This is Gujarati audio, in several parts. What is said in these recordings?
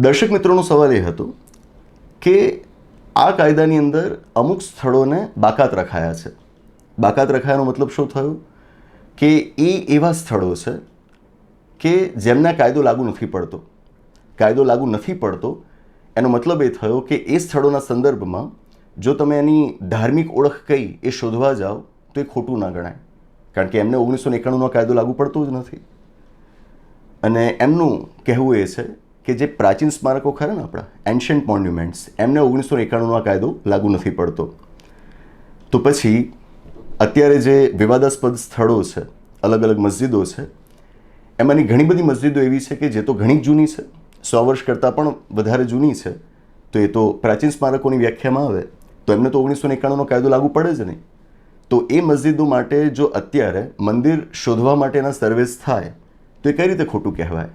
દર્શક મિત્રોનો સવાલ એ હતો કે આ કાયદાની અંદર અમુક સ્થળોને બાકાત રખાયા છે. બાકાત રખાયાનો મતલબ શું થયો? કે એ એવા સ્થળો છે કે જેમને કાયદો લાગુ નથી પડતો. કાયદો લાગુ નથી પડતો, એનો મતલબ એ થયો કે એ સ્થળોના સંદર્ભમાં જો તમે એની ધાર્મિક ઓળખ કઈ એ શોધવા જાઓ, તો એ ખોટું ના ગણાય. કારણ કે એમને ઓગણીસો એકાણુંનો કાયદો લાગુ પડતો જ નથી. અને એમનું કહેવું એ છે કે જે પ્રાચીન સ્મારકો ખરા ને આપણા એન્શન્ટ મોન્યુમેન્ટ્સ એમને ઓગણીસો એકાણુંનો કાયદો લાગુ નથી પડતો. તો પછી, અત્યારે જે વિવાદાસ્પદ સ્થળો છે અલગ અલગ મસ્જિદો છે, એમાંની ઘણી બધી મસ્જિદો એવી છે કે જે તો ઘણી જૂની છે. સો વર્ષ કરતાં પણ વધારે જૂની છે. તો એ તો પ્રાચીન સ્મારકોની વ્યાખ્યામાં આવે. તો એમને તો ઓગણીસો એકાણુંનો કાયદો લાગુ પડે જ નહીં. તો એ મસ્જિદો માટે જો અત્યારે મંદિર શોધવા માટેના સર્વેસ થાય, તો એ કઈ રીતે ખોટું કહેવાય?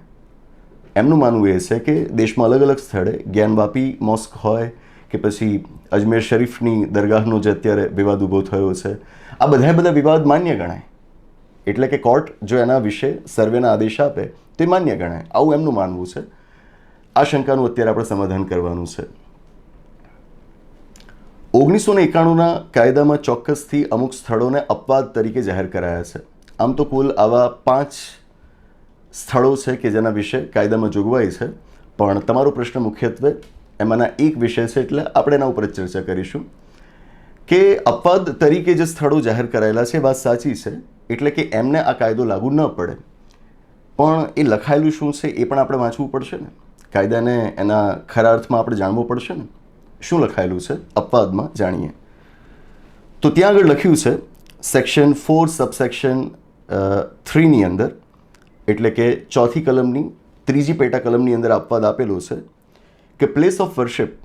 એમનું માનવું એ છે કે દેશમાં અલગ અલગ સ્થળે જ્ઞાનવાપી મોસ્ક હોય કે પછી અજમેર શરીફની દરગાહનો જે અત્યારે વિવાદ ઊભો થયો છે, આ બધા બધા વિવાદ માન્ય ગણાય. એટલે કે કોર્ટ જો એના વિશે સર્વેના આદેશ આપે, તો એ માન્ય ગણાય. આવું એમનું માનવું છે. આ શંકાનું અત્યારે આપણે સમાધાન કરવાનું છે. ઓગણીસો ને એકાણુંના કાયદામાં ચોક્કસથી અમુક સ્થળોને અપવાદ તરીકે જાહેર કરાયા છે. આમ તો કુલ આવા પાંચ સ્થળો છે કે જેના વિશે કાયદામાં જોગવાઈ છે. પણ તમારો પ્રશ્ન મુખ્યત્વે એમાંના એક વિષય છે એટલે આપણે એના ઉપર જ ચર્ચા કરીશું. કે અપવાદ તરીકે જે સ્થળો જાહેર કરાયેલા છે એ વાત સાચી છે, એટલે કે એમને આ કાયદો લાગુ ન પડે. પણ એ લખાયેલું શું છે એ પણ આપણે વાંચવું પડશે ને? કાયદાને એના ખરા અર્થમાં આપણે જાણવું પડશે ને? શું લખાયેલું છે? અપવાદમાં જાણીએ. તો ત્યાં આગળ લખ્યું છે સેક્શન ફોર સબસેક્શન થ્રીની અંદર એટલે કે ચોથી કલમની, ત્રીજી પેટા કલમની અંદર અપવાદ આપેલો છે કે place of worship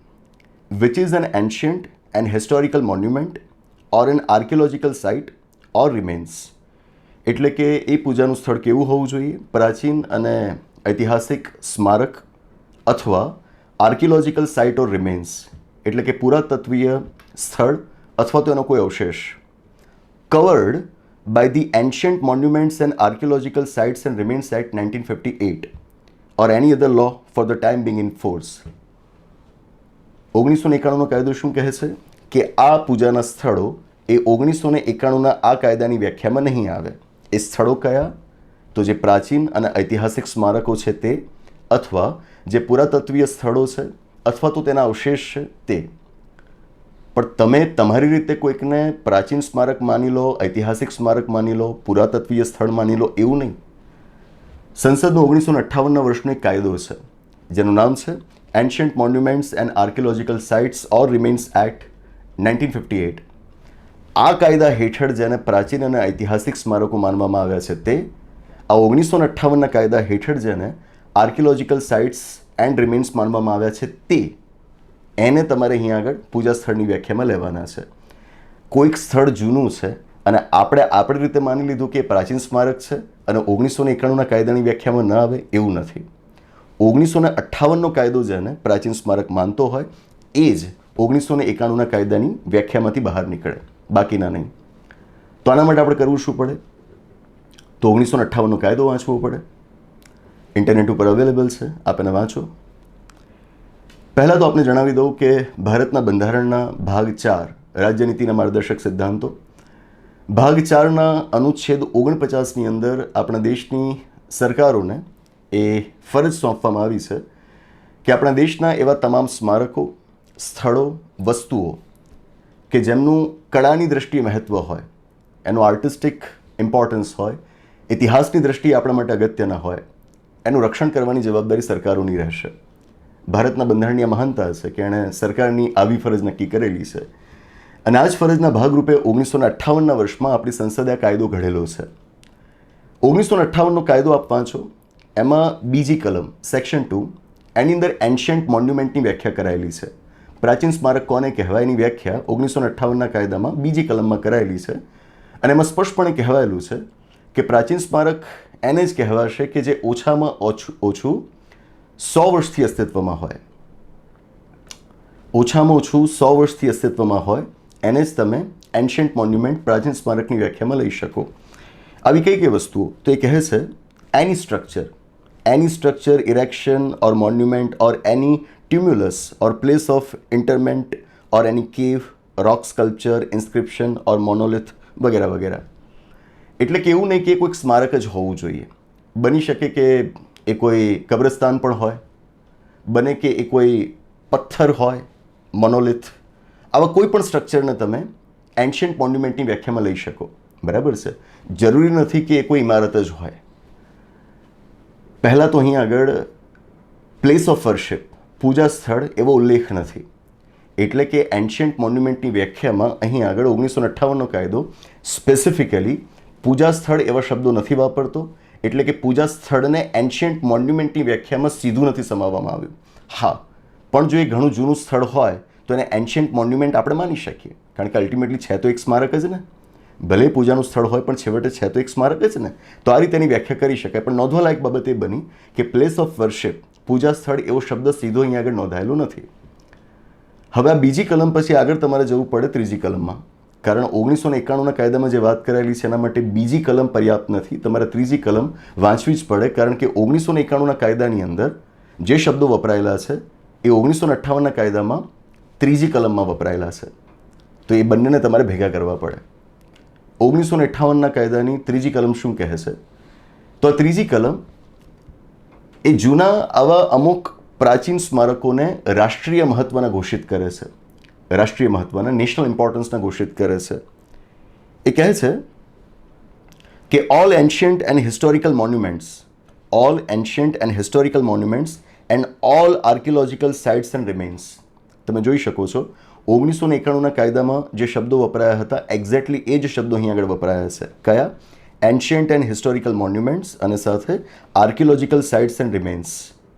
which is an ancient and historical monument or an archaeological site or remains એટલે કે એ પૂજાનું સ્થળ કેવું હોવું જોઈએ? પ્રાચીન અને ઐતિહાસિક સ્મારક અથવા આર્કિયોલોજીકલ સાઇટ ઓર રિમેન્સ એટલે કે પુરાતત્વીય સ્થળ અથવા તો એનો કોઈ અવશેષ. Covered by the ancient monuments and archaeological sites and remains act 1958 or any other law for the time being in force. ઓગણીસો એકાણુંનો કાયદો શું કહે છે? કે આ પૂજાના સ્થળો એ ઓગણીસો ને એકાણુંના આ કાયદાની વ્યાખ્યામાં નહીં આવે. એ સ્થળો કયા? તો જે પ્રાચીન અને ઐતિહાસિક સ્મારકો છે તે, અથવા જે પુરાતત્વીય સ્થળો છે, અથવા તો તેના અવશેષ છે તે. પણ તમે તમારી રીતે કોઈકને પ્રાચીન સ્મારક માની લો, ઐતિહાસિક સ્મારક માની લો, પુરાતત્વીય સ્થળ માની લો, એવું નહીં. સંસદનો ઓગણીસો અઠ્ઠાવનના વર્ષનો એક કાયદો છે, જેનું નામ છે ancient monuments and archaeological sites or remains act nineteen fifty eight. આ કાયદા હેઠળ જેને પ્રાચીન અને ઐતિહાસિક સ્મારકો માનવામાં આવ્યા છે તે, આ ઓગણીસો અઠ્ઠાવનના કાયદા હેઠળ જેને આર્કિયોલોજિકલ સાઇટ્સ એન્ડ રિમેન્સ માનવામાં આવ્યા છે તે એને તમારે અહીંયા આગળ પૂજા સ્થળની વ્યાખ્યામાં લેવાના છે. કોઈક સ્થળ જૂનું છે અને આપણે આપણી રીતે માની લીધું કે પ્રાચીન સ્મારક છે અને ઓગણીસો ને એકાણુંના કાયદાની વ્યાખ્યામાં ન આવે એવું નથી. ઓગણીસો ને અઠ્ઠાવનનો કાયદો જેને પ્રાચીન સ્મારક માનતો હોય, એ જ ઓગણીસો ને એકાણુંના કાયદાની વ્યાખ્યામાંથી બહાર નીકળે. બાકીના નહીં. તો આના માટે આપણે કરવું શું પડે? તો ઓગણીસો અઠ્ઠાવનનો કાયદો વાંચવો પડે. ઇન્ટરનેટ ઉપર અવેલેબલ છે, આપ એને વાંચો. પહેલાં તો આપણે જણાવી દઉં કે ભારતના બંધારણના ભાગ ચાર રાજ્યનીતિના માર્ગદર્શક સિદ્ધાંતો. ભાગ ચારના અનુચ્છેદ ઓગણપચાસની અંદર આપણા દેશની સરકારોને એ ફરજ સોંપવામાં આવી છે કે આપણા દેશના એવા તમામ સ્મારકો, સ્થળો, વસ્તુઓ કે જેમનું કળાની દ્રષ્ટિએ મહત્ત્વ હોય, એનું આર્ટિસ્ટિક ઇમ્પોર્ટન્સ હોય, ઇતિહાસની દ્રષ્ટિએ આપણા માટે અગત્યના હોય, એનું રક્ષણ કરવાની જવાબદારી સરકારોની રહેશે. ભારતના બંધારણીય મહાનતા હશે કે એણે સરકારની આવી ફરજ નક્કી કરેલી છે. અને આ જ ફરજના ભાગરૂપે ઓગણીસો ને અઠ્ઠાવનના વર્ષમાં આપણી સંસદે આ કાયદો ઘડેલો છે. ઓગણીસો અઠ્ઠાવનનો કાયદો આપ વાંચો. એમાં બીજી કલમ, સેક્શન ટુ, એની અંદર એન્શિયન્ટ મોન્યુમેન્ટની વ્યાખ્યા કરાયેલી છે. પ્રાચીન સ્મારક કોને કહેવાયની વ્યાખ્યા ઓગણીસો અઠ્ઠાવનના કાયદામાં બીજી કલમમાં કરાયેલી છે. અને એમાં સ્પષ્ટપણે કહેવાયેલું છે કે પ્રાચીન સ્મારક એને જ કહેવાશે કે જે ઓછામાં ઓછું ઓછું સો વર્ષથી અસ્તિત્વમાં હોય. ઓછામાં ઓછું સો વર્ષથી અસ્તિત્વમાં હોય, એને જ તમે એન્શિયન્ટ મોન્યુમેન્ટ પ્રાચીન સ્મારકની વ્યાખ્યામાં લઈ શકો. આવી કઈ કઈ વસ્તુઓ? તો એ કહે છે any structure any structure erection or monument or any tumulus or place of interment or any cave rock sculpture ઇન્સ્ક્રિપ્શન or monolith વગેરે વગેરે. એટલે કે એવું નહીં કે કોઈક સ્મારક જ હોવું જોઈએ. બની શકે કે એ કોઈ કબ્રસ્તાન પણ હોય, બને કે એ કોઈ પથ્થર હોય મોનોલિથ આવા કોઈ પણ સ્ટ્રક્ચરને તમે એન્શિયન્ટ મોન્યુમેન્ટની વ્યાખ્યામાં લઈ શકો. બરાબર છે? જરૂરી નથી કે એ કોઈ ઇમારત જ હોય. પહેલાં તો અહીં આગળ પ્લેસ ઓફ વર્શિપ પૂજા સ્થળ એવો ઉલ્લેખ નથી. એટલે કે એન્શિયન્ટ મોન્યુમેન્ટની વ્યાખ્યામાં અહીં આગળ ઓગણીસો અઠ્ઠાવનનો કાયદો સ્પેસિફિકલી પૂજા સ્થળ એવા શબ્દો નથી વાપરતો. એટલે કે પૂજા સ્થળને એન્શિયન્ટ મોન્યુમેન્ટની વ્યાખ્યામાં સીધું નથી સમાવવામાં આવ્યું. હા, પણ જો એ ઘણું જૂનું સ્થળ હોય, તો એને એન્શિયન્ટ મોન્યુમેન્ટ આપણે માની શકીએ. કારણ કે અલ્ટિમેટલી છે તો એક સ્મારક જ ને. ભલે પૂજાનું સ્થળ હોય, પણ છેવટે છે તો એક સ્મારક જ ને. તો આ રીતે એની વ્યાખ્યા કરી શકાય. પણ નોંધવાલાયક બાબત એ બની કે પ્લેસ ઓફ વર્શિપ પૂજા સ્થળ એવો શબ્દ સીધો અહીંયા આગળ નોંધાયેલો નથી. હવે આ બીજી કલમ પછી આગળ તમારે જવું પડે ત્રીજી કલમમાં. કારણ ઓગણીસો ને એકાણુંના કાયદામાં જે વાત કરાયેલી છે, એના માટે બીજી કલમ પર્યાપ્ત નથી. તમારે ત્રીજી કલમ વાંચવી જ પડે, કારણ કે ઓગણીસો ને એકાણુંના કાયદાની અંદર જે શબ્દો વપરાયેલા છે, એ ઓગણીસો ને અઠ્ઠાવનના કાયદામાં ત્રીજી કલમમાં વપરાયેલા છે. તો એ બંનેને તમારે ભેગા કરવા પડે. ઓગણીસો ને અઠ્ઠાવનના કાયદાની ત્રીજી કલમ શું કહે છે? તો આ ત્રીજી કલમ એ જૂના આવા અમુક પ્રાચીન સ્મારકોને રાષ્ટ્રીય મહત્ત્વના ઘોષિત કરે છે. રાષ્ટ્રીય મહત્ત્વના નેશનલ ઇમ્પોર્ટન્સના ઘોષિત કરે છે. એ કહે છે કે all ancient and historical monuments all ancient and historical monuments and all archaeological sites and remains તમે જોઈ શકો છો, ઓગણીસો ને એકાણુંના કાયદામાં જે શબ્દો વપરાયા હતા એક્ઝેક્ટલી એ જ શબ્દો અહીં આગળ વપરાયા છે. કયા? એન્શિયન્ટ એન્ડ હિસ્ટોરિકલ મોન્યુમેન્ટ્સ અને સાથે આર્કિયોલોજીકલ સાઇટ્સ એન્ડ રિમેન્સ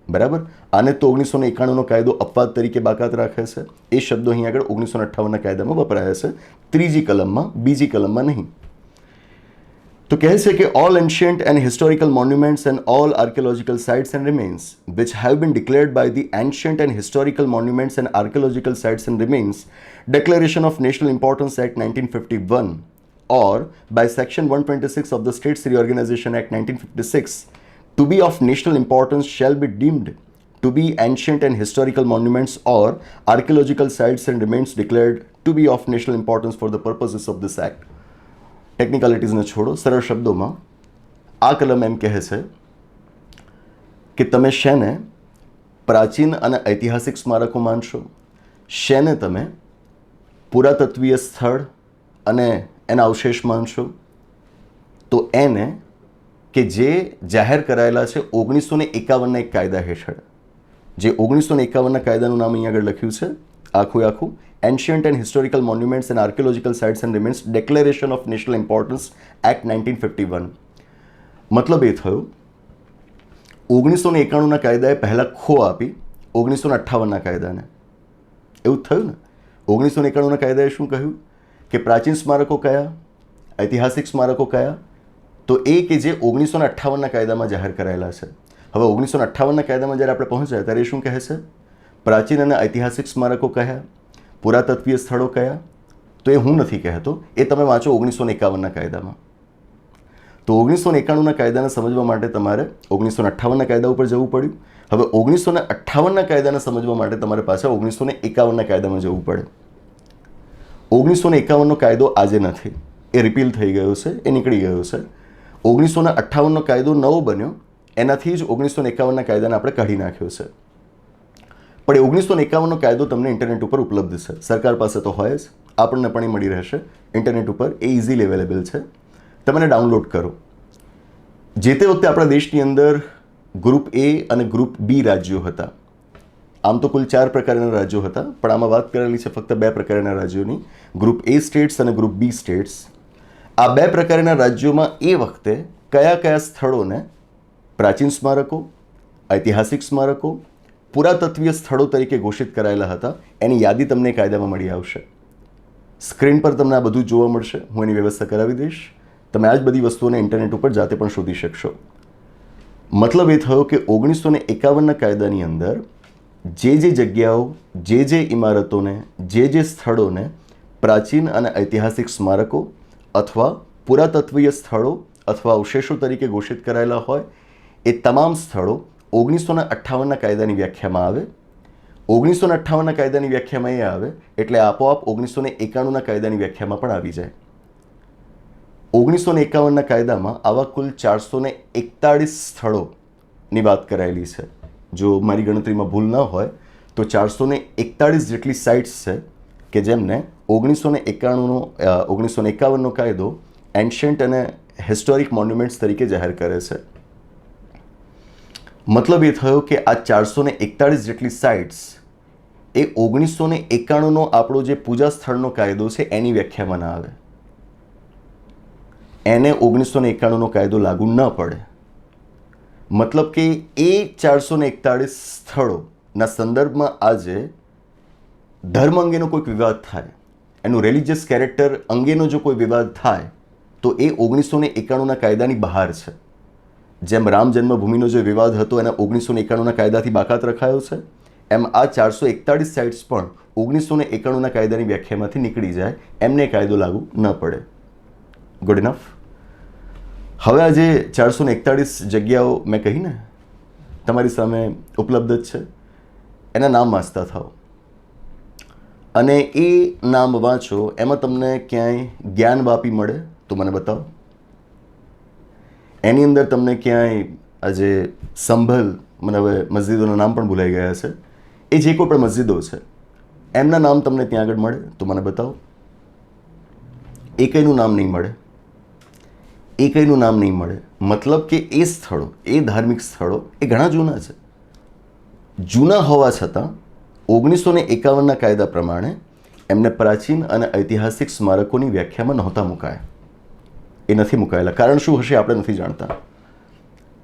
બરાબર? આને તો ઓગણીસો ને એકાણુંનો કાયદો અપવાદ તરીકે બાકાત રાખે છે. એ શબ્દો અહીં આગળ ઓગણીસો ને અઠ્ઠાવનના કાયદામાં વપરાયા છે. ત્રીજી કલમમાં, બીજી કલમમાં નહીં. તો કહે છે કે all ancient and historical monuments and all archaeological sites and remains which have been declared by the ancient and historical monuments and archaeological sites and remains declaration of national importance act 1951 or by section 126 of the states reorganization act 1956 to be of national importance shall be deemed to be ancient and historical monuments or archaeological sites and remains declared to be of national importance for the purposes of this act ટેકનિકાલિટીઝને છોડો સરળ શબ્દોમાં આ કલમ એમ કહે છે કે તમે શેને પ્રાચીન અને ઐતિહાસિક સ્મારકો માનશો શેને તમે પુરાતત્વીય સ્થળ અને એના અવશેષ માનશો તો એને કે જે જાહેર કરાયેલા છે ઓગણીસો ને એકાવનના એક કાયદા હેઠળ. જે ઓગણીસો ને એકાવનના કાયદાનું નામ અહીંયા આગળ લખ્યું છે. આખું આખું. Ancient and historical monuments and archaeological sites and remains declaration of national importance act nineteen fifty one મતલબ એ થયો, ઓગણીસો ને એકાણુંના કાયદાએ પહેલાં ખો આપી ઓગણીસો ને અઠ્ઠાવનના કાયદાને. એવું થયું ને? ઓગણીસો ને એકાણુંના કાયદાએ શું કહ્યું? કે પ્રાચીન સ્મારકો કયા? ઐતિહાસિક સ્મારકો કયા? તો એ કે જે ઓગણીસો અઠ્ઠાવનના કાયદામાં જાહેર કરાયેલા છે. હવે ઓગણીસો ને અઠ્ઠાવનના કાયદામાં જ્યારે આપણે પહોંચ્યા ત્યારે શું કહે છે? પ્રાચીન અને ઐતિહાસિક સ્મારકો કયા? પુરાતત્વીય સ્થળો કયા? તો એ હું નથી કહેતો, એ તમે વાંચો ઓગણીસો એકાવનના કાયદામાં. તો ઓગણીસો એકાણુંના કાયદાને સમજવા માટે તમારે ઓગણીસો અઠ્ઠાવનના કાયદા ઉપર જવું પડ્યું. હવે ઓગણીસો અઠ્ઠાવનના કાયદાને સમજવા માટે તમારે પાછા ઓગણીસો એકાવનના કાયદામાં જવું પડે. ઓગણીસો એકાવનનો કાયદો આજે નથી. એ રિપીલ થઈ ગયો છે, એ નીકળી ગયો છે. ઓગણીસો અઠ્ઠાવનનો કાયદો નવો બન્યો, એનાથી જ ઓગણીસો એકાવનના કાયદાને આપણે કાઢી નાખ્યો છે. પણ એ ઓગણીસો એકાવનનો કાયદો તમને ઇન્ટરનેટ ઉપર ઉપલબ્ધ છે. સરકાર પાસે તો હોય જ. આપણને પણ એ મળી રહેશે. ઇન્ટરનેટ ઉપર એ ઇઝીલી અવેલેબલ છે. તમે ડાઉનલોડ કરો. જે તે વખતે આપણા દેશની અંદર ગ્રુપ એ અને ગ્રુપ બી રાજ્યો હતા, આમ તો કુલ ચાર પ્રકારના રાજ્યો હતા, પણ આમાં વાત કરેલી છે ફક્ત બે પ્રકારના રાજ્યોની. ગ્રુપ એ સ્ટેટ્સ અને ગ્રુપ બી સ્ટેટ્સ આ બે પ્રકારના રાજ્યોમાં એ વખતે કયા કયા સ્થળોને પ્રાચીન સ્મારકો, ઐતિહાસિક સ્મારકો, પુરાતત્વીય સ્થળો તરીકે ઘોષિત કરાયેલા હતા, એની યાદી તમને કાયદામાં મળી આવશે. સ્ક્રીન પર તમને આ બધું જોવા મળશે. હું એની વ્યવસ્થા કરાવી દઈશ. તમે આ જ બધી વસ્તુઓને ઇન્ટરનેટ ઉપર જાતે પણ શોધી શકશો. મતલબ એ થયો કે ઓગણીસો ને એકાવનના કાયદાની અંદર જે જે જગ્યાઓ, જે જે ઇમારતોને, જે જે સ્થળોને પ્રાચીન અને ઐતિહાસિક સ્મારકો અથવા પુરાતત્વીય સ્થળો અથવા અવશેષો તરીકે ઘોષિત કરાયેલા હોય, એ તમામ સ્થળો ઓગણીસોને અઠ્ઠાવનના કાયદાની વ્યાખ્યામાં આવે. ઓગણીસો ને અઠ્ઠાવનના કાયદાની વ્યાખ્યામાં એ આવે, એટલે આપોઆપ ઓગણીસોને એકાણુંના કાયદાની વ્યાખ્યામાં પણ આવી જાય. ઓગણીસો ને એકાવનના કાયદામાં આવા કુલ ચારસો ને એકતાળીસ સ્થળોની વાત કરાયેલી છે. જો મારી ગણતરીમાં ભૂલ ન હોય, તો ચારસો ને એકતાળીસ જેટલી સાઇટ્સ છે કે જેમને ઓગણીસો ને એકાણુંનો ઓગણીસો ને એકાવનનો કાયદો એન્શન્ટ અને હિસ્ટોરિક મોન્યુમેન્ટ્સ તરીકે જાહેર કરે છે. મતલબ એ થયો કે આ ચારસો ને એકતાળીસ જેટલી સાઇટ્સ એ ઓગણીસો ને એકાણુંનો આપણો જે પૂજા સ્થળનો કાયદો છે એની વ્યાખ્યામાં ના આવે. એને ઓગણીસો ને એકાણુંનો કાયદો લાગુ ન પડે. મતલબ કે એ ચારસો ને એકતાળીસ સ્થળોના સંદર્ભમાં આજે ધર્મ અંગેનો કોઈક વિવાદ થાય. એનું રિલિજિયસ કેરેક્ટર અંગેનો જો કોઈ વિવાદ થાય, તો એ ઓગણીસો ને એકાણુંના કાયદાની બહાર છે. જેમ રામ જન્મભૂમિનો જે વિવાદ હતો, એને ઓગણીસો ને એકાણુંના કાયદાથી બાકાત રખાયો છે, એમ આ ચારસો એકતાળીસ સાઇટ્સ પણ ઓગણીસો ને એકાણુંના કાયદાની વ્યાખ્યામાંથી નીકળી જાય, એમને કાયદો લાગુ ન પડે. ગુડ ઇનફ હવે આ જે ચારસો ને એકતાળીસ જગ્યાઓ મેં કહી ને, તમારી સામે ઉપલબ્ધ જ છે. એના નામ વાંચતા થાઓ. અને એ નામ વાંચો, એમાં તમને ક્યાંય જ્ઞાન વાપી મળે તો મને બતાવો. એની અંદર તમને ક્યાંય આજે સંભલ, મને હવે મસ્જિદોના નામ પણ ભૂલાઈ ગયા છે. એ જે કોઈ પણ મસ્જિદો છે, એમના નામ તમને ત્યાં આગળ મળે તો મને બતાવો. એકયનું નામ નહીં મળે. એકયનું નામ નહીં મળે. મતલબ કે એ સ્થળો, એ ધાર્મિક સ્થળો એ ઘણા જૂના છે. જૂના હોવા છતાં ઓગણીસો ને એકાવનના કાયદા પ્રમાણે એમને પ્રાચીન અને ઐતિહાસિક સ્મારકોની વ્યાખ્યામાં નહોતા મુકાયા. એ નથી મુકાયેલા. કારણ શું હશે આપણે નથી જાણતા.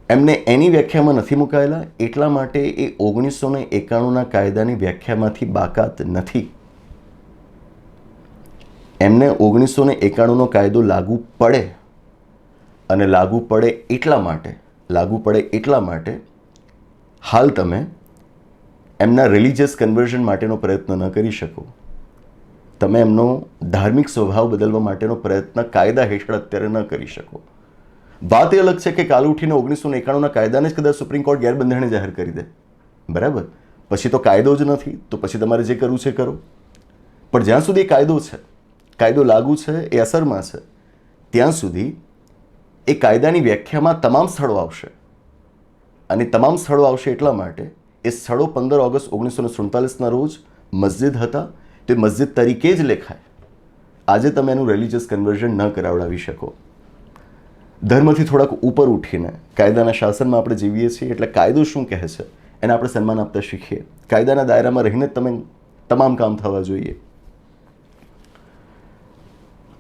એમને એની વ્યાખ્યામાં નથી મુકાયેલા. એટલા માટે એ ઓગણીસો ને એકાણુંના કાયદાની વ્યાખ્યામાંથી બાકાત નથી. એમને ઓગણીસો ને એકાણુંનો કાયદો લાગુ પડે અને લાગુ પડે એટલા માટે, લાગુ પડે એટલા માટે હાલ તમે એમના રિલિજિયસ કન્વર્ઝન માટેનો પ્રયત્ન ન કરી શકો. તમે એમનો ધાર્મિક સ્વભાવ બદલવા માટેનો પ્રયત્ન કાયદા હેઠળ અત્યારે ન કરી શકો. વાત એ અલગ છે કે કાલ ઉઠીને ઓગણીસો એકાણુંના કાયદાને જ કદાચ સુપ્રીમ કોર્ટ ગેરબંધારણે જાહેર કરી દે. બરાબર? પછી તો કાયદો જ નથી, તો પછી તમારે જે કરવું છે કરો. પણ જ્યાં સુધી કાયદો છે, કાયદો લાગુ છે, એ અસરમાં છે, ત્યાં સુધી એ કાયદાની વ્યાખ્યામાં તમામ સ્થળો આવશે. અને તમામ સ્થળો આવશે એટલા માટે એ સ્થળો પંદર ઓગસ્ટ ઓગણીસો ને સુડતાલીસના રોજ મસ્જિદ હતા. તે મસ્જિદ તરીકે જ લેખાય. આજે તમે એનું રિલિજિયસ કન્વર્ઝન ન કરાવડાવી શકો. ધર્મથી થોડાક ઉપર ઉઠીને કાયદાના શાસનમાં આપણે જીવીએ છીએ એટલે કાયદો શું કહે છે? એને આપણે સન્માન આપતા શીખીએ. કાયદાના દાયરામાં રહીને તમે તમામ કામ થવા જોઈએ.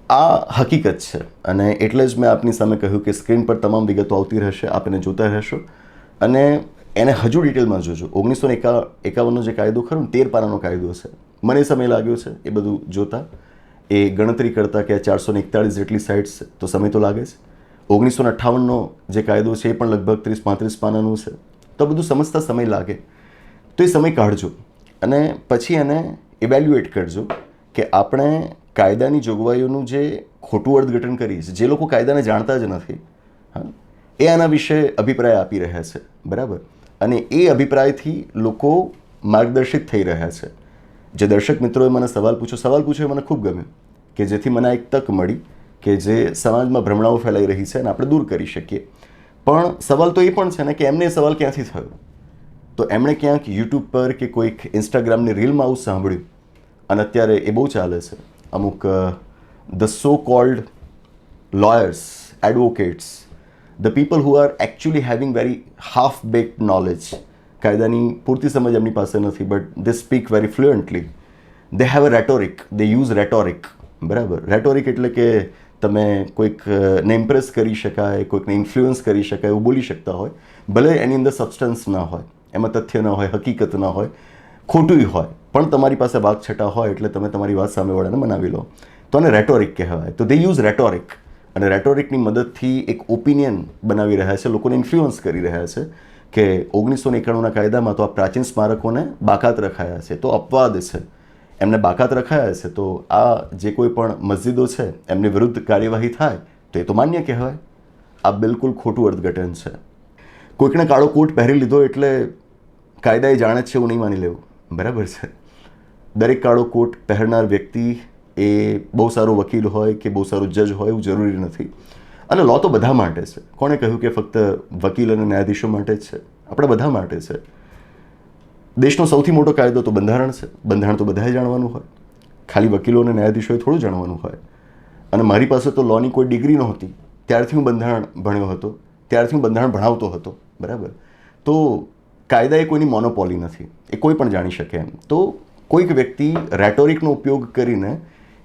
આ હકીકત છે અને એટલે જ મેં આપની સામે કહ્યું કે સ્ક્રીન પર તમામ વિગતો આવતી રહેશે. આપ એને જોતા રહેશો. અને એને હજુ ડિટેલમાં જોજો. ઓગણીસો એકા એકાવનનો જે કાયદો ખરો તેર પાનાનો કાયદો છે મને સમય લાગ્યો છે એ બધું જોતા. એ ગણતરી કરતાં કે ચારસો ને એકતાળીસ જેટલી સાઇટ્સ તો સમય તો લાગે છે. ઓગણીસો ને અઠ્ઠાવનનો જે કાયદો છે એ પણ લગભગ ત્રીસ પાંત્રીસ પાનાનું છે. તો બધું સમજતા સમય લાગે. તો એ સમય કાઢજો. અને પછી એને ઇવેલ્યુએટ કરજો કે આપણે કાયદાની જોગવાઈઓનું જે ખોટું અર્થઘટન કરીએ છીએ, જે લોકો કાયદાને જાણતા જ નથી, હા, એ આના વિશે અભિપ્રાય આપી રહ્યા છે. બરાબર? અને એ અભિપ્રાયથી લોકો માર્ગદર્શિત થઈ રહ્યા છે. જે દર્શક મિત્રોએ મને સવાલ પૂછ્યો સવાલ પૂછ્યો એ મને ખૂબ ગમ્યું કે જેથી મને એક તક મળી કે જે સમાજમાં ભ્રમણાઓ ફેલાઈ રહી છે અને આપણે દૂર કરી શકીએ. પણ સવાલ તો એ પણ છે ને કે એમને સવાલ ક્યાંથી થયો? તો એમણે ક્યાંક યુટ્યુબ પર કે કોઈક ઇન્સ્ટાગ્રામની રીલમાં આવું સાંભળ્યું અને અત્યારે એ બહુ ચાલે છે. અમુક the so called lawyers advocates the people who are actually having very half baked knowledge કાયદાની પૂરતી સમજ એમની પાસે નથી but they speak very fluently they have a rhetoric they use rhetoric બરાબર રેટોરિક એટલે કે તમે કોઈકને ઇમ્પ્રેસ કરી શકાય કોઈકને ઇન્ફ્લુઅન્સ કરી શકાય એવું બોલી શકતા હોય ભલે એની અંદર સબસ્ટન્સ ના હોય એમાં તથ્ય ન હોય હકીકત ન હોય ખોટું હોય પણ તમારી પાસે વાક છટા હોય એટલે તમે તમારી વાત સામેવાળાને મનાવી લો તો આને રેટોરિક કહેવાય તો દે યુઝ રેટોરિક અને રેટોરિકની મદદથી એક ઓપિનિયન બનાવી રહ્યા છે, લોકોને ઇન્ફ્લુઅન્સ કરી રહ્યા છે કે ઓગણીસો એકાણુંના કાયદામાં તો આ પ્રાચીન સ્મારકોને બાકાત રખાયા છે, તો અપવાદ છે. એમને બાકાત રખાયા છે, તો આ જે કોઈ પણ મસ્જિદો છે, એમની વિરુદ્ધ કાર્યવાહી થાય, તો એ તો માન્ય કહેવાય. આ બિલકુલ ખોટું અર્થઘટન છે. કોઈકને કાળો કોટ પહેરી લીધો એટલે કાયદા એ જાણે છે એવું નહીં માની લેવું. બરાબર છે. દરેક કાળો કોટ પહેરનાર વ્યક્તિ એ બહુ સારો વકીલ હોય કે બહુ સારો જજ હોય એવું જરૂરી નથી. અને લો તો બધા માટે છે. કોણે કહ્યું કે ફક્ત વકીલ અને ન્યાયાધીશો માટે જ છે? આપણે બધા માટે છે. દેશનો સૌથી મોટો કાયદો તો બંધારણ છે. બંધારણ તો બધાએ જાણવાનું હોય. ખાલી વકીલો અને ન્યાયાધીશોએ થોડું જાણવાનું હોય. અને મારી પાસે તો લોની કોઈ ડિગ્રી નહોતી. ત્યારથી હું બંધારણ ભણ્યો હતો. ત્યારથી હું બંધારણ ભણાવતો હતો. બરાબર? તો કાયદા એ કોઈની મોનોપોલી નથી. એ કોઈ પણ જાણી શકે એમ. તો કોઈક વ્યક્તિ રેટોરિકનો ઉપયોગ કરીને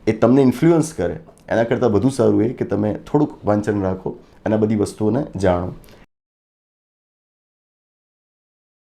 એ તમને ઇન્ફ્લુઅન્સ કરે. એના કરતાં વધુ સારું એ કે તમે થોડુંક વાંચન રાખો અને બધી વસ્તુઓને જાણો.